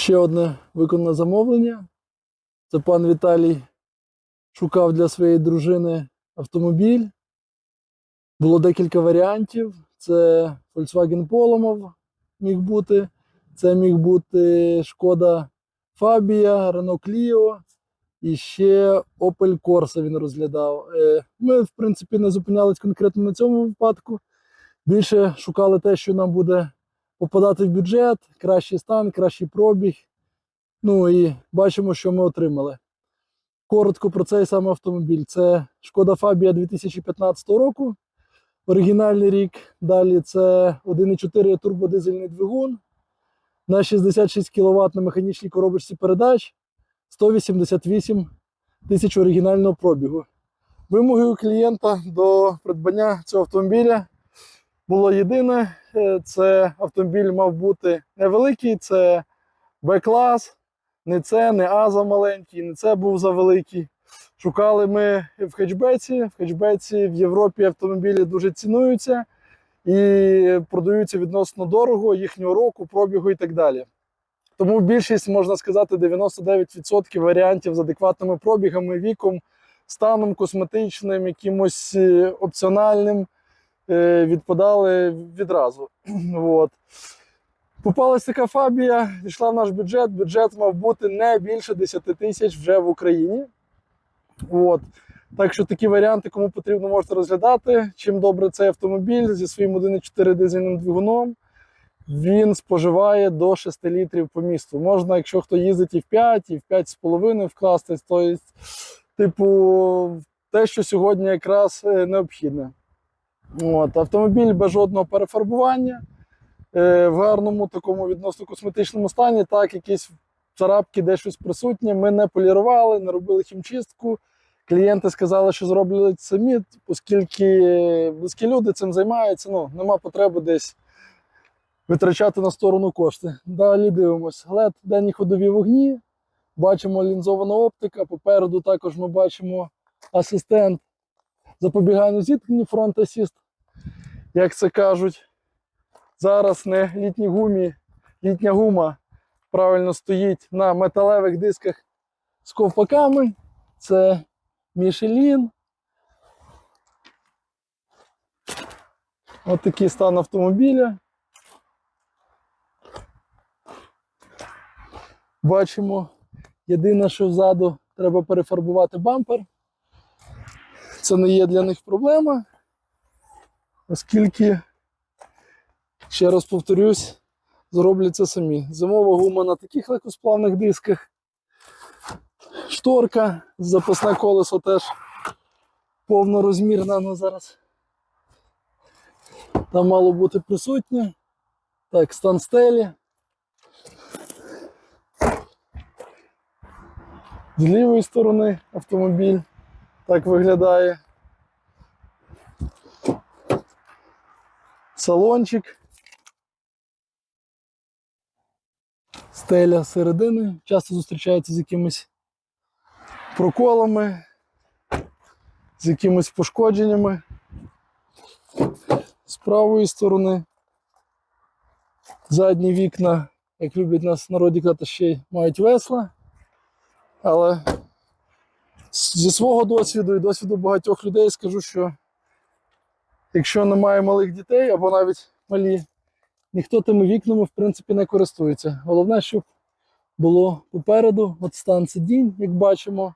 Ще одне виконане замовлення. Це пан Віталій шукав для своєї дружини автомобіль. Було декілька варіантів. Це Volkswagen Polo міг бути. Це міг бути Шкода Фабія, Renault Clio і ще Opel Corsa він розглядав. Е, Ми, в принципі, не зупинялись конкретно на цьому випадку. Більше шукали те, що нам буде попадати в бюджет, кращий стан, кращий пробіг. Ну і бачимо, що ми отримали. Коротко про цей саме автомобіль. Це Шкода Фабія 2015 року. Оригінальний рік. Далі це 1,4 турбодизельний двигун на 66 кВт на механічній коробочці передач, 188 тисяч оригінального пробігу. Вимоги у клієнта до придбання цього автомобіля було єдине: це автомобіль мав бути невеликий, це Б-клас, не це, не А за маленький, не це був за великий. Шукали ми в хетчбеці. В хетчбеці в Європі автомобілі дуже цінуються і продаються відносно дорого, їхнього року, пробігу і так далі. Тому більшість, можна сказати, 99% варіантів з адекватними пробігами, віком, станом косметичним, якимось е, опціональним е, відпадали відразу. От. Попалась така фабія, війшла в наш бюджет. Бюджет мав бути не більше 10 тисяч вже в Україні. От. Так що такі варіанти, кому потрібно, можете розглядати. Чим добре цей автомобіль зі своїм 1,4 дизельним двигуном, він споживає до 6 літрів по місту. Можна, якщо хто їздить і в 5, і в 5,5 вкластись, то типу, те, що сьогодні якраз е, необхідне. От. Автомобіль без жодного перефарбування, е, в гарному такому відносно косметичному стані. Так, якісь царапки, де щось присутнє. Ми не полірували, не робили хімчистку. Клієнти сказали, що зроблять самі, оскільки близькі люди цим займаються, ну, нема потреби десь витрачати на сторону кошти. Далі дивимось. LED денні ходові вогні, бачимо лінзована оптика. Попереду також ми бачимо асистент запобігання зіткненню фронт асіст, як це кажуть. Зараз не літні гумі, літня гума правильно стоїть на металевих дисках з ковпаками. Це Мішелін. Ось такий стан автомобіля. Бачимо, єдине, що ззаду треба перефарбувати бампер. Це не є для них проблема, оскільки, ще раз повторюсь, зроблять це самі. Зимова гума на таких легкосплавних дисках. Шторка, запасне колесо теж повнорозмірне, але зараз там мало бути присутнє. Так, стан стелі. З лівої сторони автомобіль так виглядає. Салончик. Стеля середини часто зустрічається з якимись проколами, з якимись пошкодженнями. З правої сторони задні вікна, як люблять нас народі казати, ще й мають весла. Але зі свого досвіду і досвіду багатьох людей скажу, що якщо немає малих дітей або навіть малі, ніхто тими вікнами в принципі не користується. Головне, щоб було попереду от стан сидінь, як бачимо.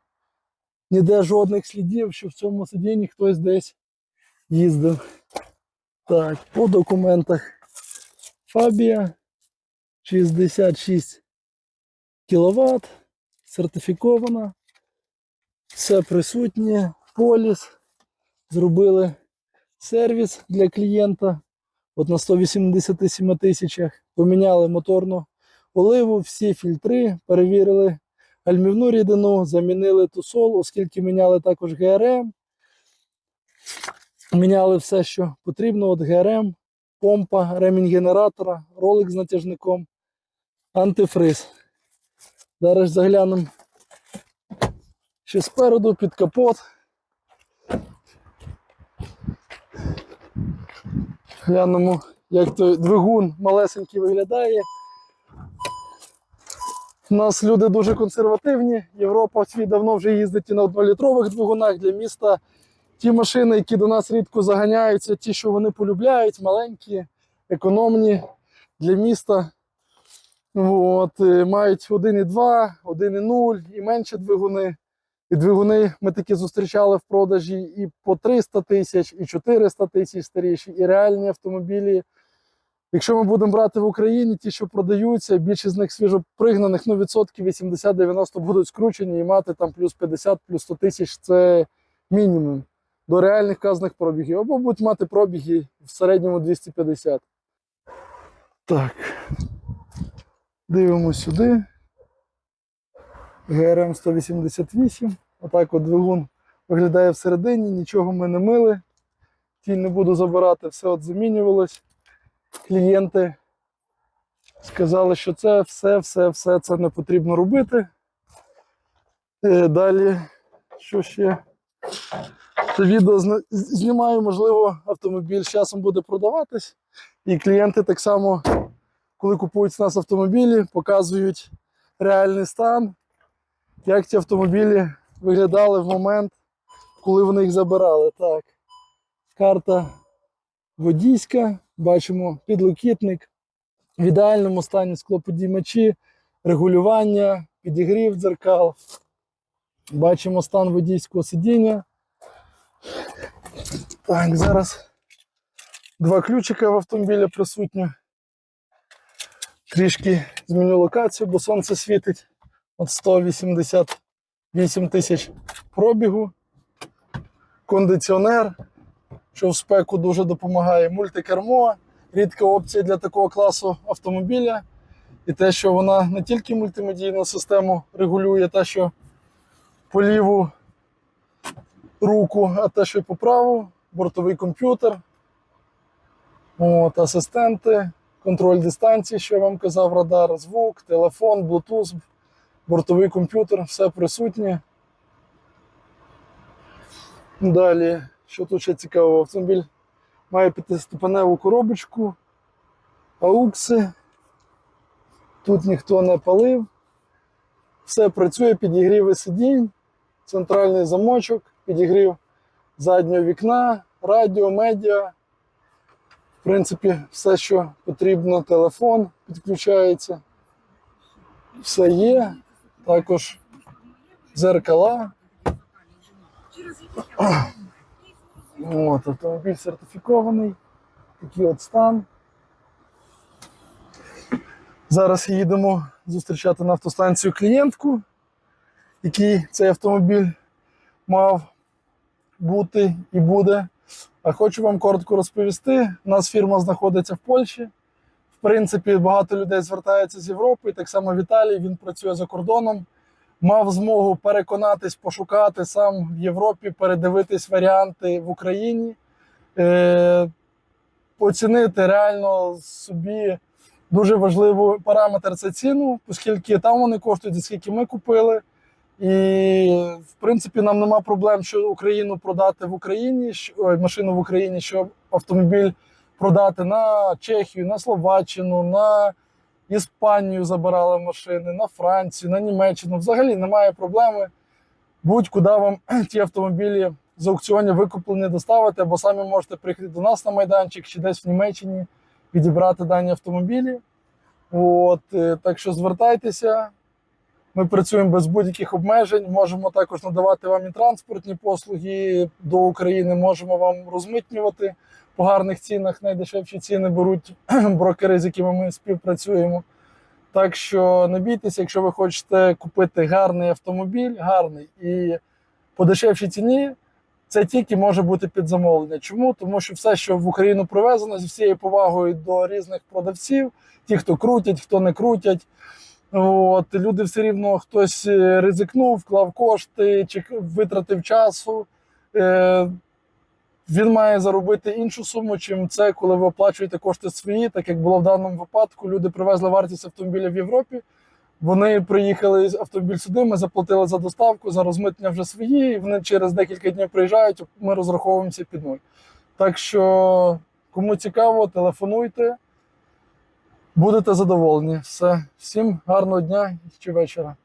Ніде жодних слідів, що в цьому сидінні хтось десь їздив. Так, по документах Фабія 66 кВт, сертифікована. Все присутнє, поліс. Зробили сервіс для клієнта. От на 187 тисячах поміняли моторну оливу, всі фільтри, перевірили гальмівну рідину, замінили тусол, оскільки міняли також ГРМ. Міняли все, що потрібно. От ГРМ, помпа, ремінь генератора, ролик з натяжником, антифриз. Зараз заглянемо ще спереду під капот. Глянемо, як той двигун малесенький виглядає. У нас люди дуже консервативні. Європа в світ давно вже їздить і на однолітрових двигунах для міста. Ті машини, які до нас рідко заганяються, ті, що вони полюбляють, маленькі, економні для міста. От, мають 1,2, 1,0 і менші двигуни. І двигуни ми такі зустрічали в продажі і по 300 тисяч, і 400 тисяч старіші, і реальні автомобілі. Якщо ми будемо брати в Україні, ті, що продаються, більшість з них свіжопригнаних, ну відсотків 80-90 будуть скручені і мати там плюс 50, плюс 100 тисяч це мінімум до реальних вказаних пробігів. Або будуть мати пробіги в середньому 250. Так. Дивимось сюди. ГРМ 188. Отак от двигун виглядає всередині, нічого ми не мили. Тінь не буду забирати, все от замінювалось. Клієнти сказали, що це все, все, все це не потрібно робити. Е, Далі, що ще? Це відео знімаю, можливо, автомобіль з часом буде продаватись. І клієнти так само, коли купують у нас автомобілі, показують реальний стан, як ці автомобілі виглядали в момент, коли вони їх забирали. Так, карта водійська, бачимо підлокітник, в ідеальному стані склоподіймачі, регулювання, підігрів дзеркал. Бачимо стан водійського сидіння. Так, зараз два ключика в автомобілі присутні. Трішки зміню локацію, бо сонце світить. От 188 тисяч пробігу. Кондиціонер, що в спеку дуже допомагає. Мультикермо, рідка опція для такого класу автомобіля. І те, що вона не тільки мультимедійну систему регулює, те, що по ліву руку, а те, що й по праву, бортовий комп'ютер, от, асистенти, контроль дистанції, що я вам казав, радар, звук, телефон, Bluetooth, бортовий комп'ютер, все присутнє. Далі, що тут ще цікаво, автомобіль має п'ятиступеневу коробочку, аукси. Тут ніхто не палив. Все працює, підігріви сидінь, центральний замочок, підігрів заднього вікна, радіо, медіа. В принципі, все, що потрібно, телефон підключається. Все є. Також зеркала. От, автомобіль сертифікований. Такий от стан. Зараз їдемо зустрічати на автостанцію клієнтку, який цей автомобіль мав бути і буде. А хочу вам коротко розповісти. У нас фірма знаходиться в Польщі. Принципі, багато людей звертаються з Європи. Так само Віталій, він працює за кордоном. Мав змогу переконатись, пошукати сам в Європі, передивитись варіанти в Україні, е, оцінити реально собі дуже важливий параметр це ціну, оскільки там вони коштують, за скільки ми купили. І, в принципі, нам нема проблем, що Україну продати в Україні, що- ой, машину в Україні, щоб автомобіль продати на Чехію, на Словаччину, на Іспанію забирали машини, на Францію, на Німеччину. Взагалі немає проблеми. Будь-куди вам ті автомобілі з аукціонів викуплені доставити, або самі можете приїхати до нас на майданчик чи десь в Німеччині підібрати дані автомобілі. От, е, так що звертайтеся. Ми працюємо без будь-яких обмежень. Можемо також надавати вам і транспортні послуги до України. Можемо вам розмитнювати по гарних цінах. Найдешевші ціни беруть брокери, з якими ми співпрацюємо. Так що не бійтеся, якщо ви хочете купити гарний автомобіль, гарний і по дешевшій ціні, це тільки може бути під замовлення. Чому? Тому що все, що в Україну привезено, зі всією повагою до різних продавців, ті, хто крутять, хто не крутять. От, люди все рівно хтось е, ризикнув, вклав кошти чи витратив часу. Е, він має заробити іншу суму, чим це, коли ви оплачуєте кошти свої, так як було в даному випадку. Люди привезли вартість автомобіля в Європі. Вони приїхали автомобіль сюди, ми заплатили за доставку, за розмитнення вже свої, і вони через декілька днів приїжджають, ми розраховуємося під нуль. Так що, кому цікаво, телефонуйте. Будете задоволені. Все. Всім гарного дня чи вечора.